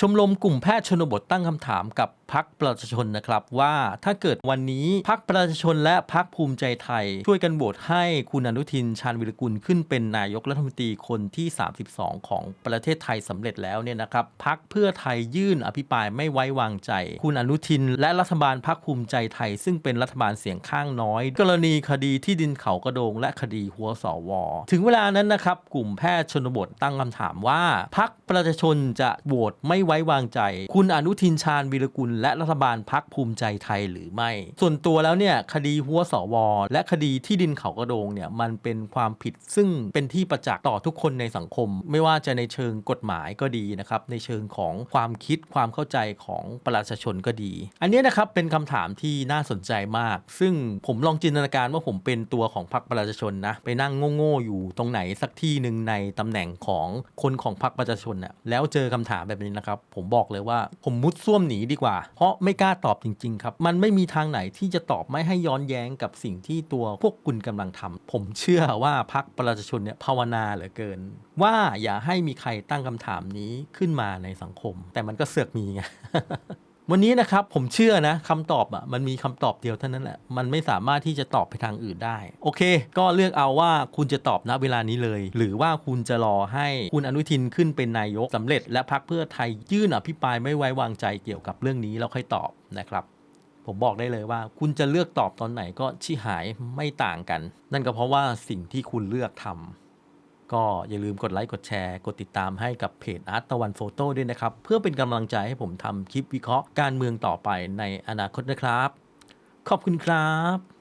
ชมรมกลุ่มแพทย์ชนบทตั้งคำถามกับพักประชาชนนะครับว่าถ้าเกิดวันนี้พักประชาชนและพักภูมิใจไทย ช่วยกันโหวตให้คุณอนุทินชาญวิรกุลขึ้นเป็นนายกรัฐมนตรีคนที่ 32 ของประเทศไทยสำเร็จแล้วเนี่ยนะครับพักเพื่อไทยยื่นอภิปรายไม่ไว้วางใจ คุณอนุทิน และรัฐบาลพักภูมิใจไทย ซึ่งเป็นรัฐบาลเสียงข้างน้อย กรณีคดีที่ดินเขากระโดง และคดีหัวสวถึงเวลานั้นนะครับกลุ่มแพทย์ชนบทตั้งคำถามว่าพักประชาชนจะโหวตไม่ไว้วางใจ คุณอนุทินชาญวีรกุล และรัฐบาลพักภูมิใจไทยหรือไม่ ส่วนตัวแล้วเนี่ยคดีหัวสว และคดีที่ดินเขากระโดงเนี่ยมันเป็นความผิดซึ่งเป็นที่ประจักษ์ต่อทุกคนในสังคม ไม่ว่าจะในเชิงกฎหมายก็ดีนะครับในเชิงของความคิดความเข้าใจของประชาชนก็ดี อันนี้นะครับเป็นคำถามที่น่าสนใจมาก ซึ่งผมลองจินตนาการว่าผมเป็นตัวของพรรคประชาชนนะไปนั่งโง่ๆอยู่ตรงไหนสักที่หนึ่งในตำแหน่งของคนของพรรคประชาชนน่ะแล้วเจอคำถามแบบนี้นะครับผมบอกเลยว่า ผมมุดซ่วมหนีดีกว่า เพราะไม่กล้าตอบจริง ๆ ครับ มันไม่มีทางไหนที่จะตอบไม่ให้ย้อนแย้งกับสิ่งที่ตัวพวกคุณกำลังทำผมเชื่อว่าพักประชาชนเนี่ยภาวนาเหลือเกิน ว่าอย่าให้มีใครตั้งคำถามนี้ขึ้นมาในสังคม แต่มันก็เสือกมีไง วันนี้นะครับผมเชื่อนะคำตอบอะมันมีคำตอบเดียวเท่านั้นแหละมันไม่สามารถที่จะตอบไปทางอื่นได้ โอเค ก็เลือกเอาว่าคุณจะตอบณเวลานี้เลย หรือว่าคุณจะรอให้คุณอนุทินขึ้นเป็นนายกสำเร็จ และพักเพื่อไทยยื่นอภิปรายไม่ไว้วางใจเกี่ยวกับเรื่องนี้แล้วค่อยตอบนะครับผมบอกได้เลยว่า คุณจะเลือกตอบตอนไหนก็ชิหายไม่ต่างกัน นั่นก็เพราะว่าสิ่งที่คุณเลือกทำ ก็อย่าลืมกดไลค์กดแชร์ กดติดตามให้กับเพจอาร์ตตะวันโฟโต้ด้วยนะครับ เพื่อเป็นกำลังใจให้ผมทำคลิปวิเคราะห์การเมืองต่อไปในอนาคตนะครับ ขอบคุณครับ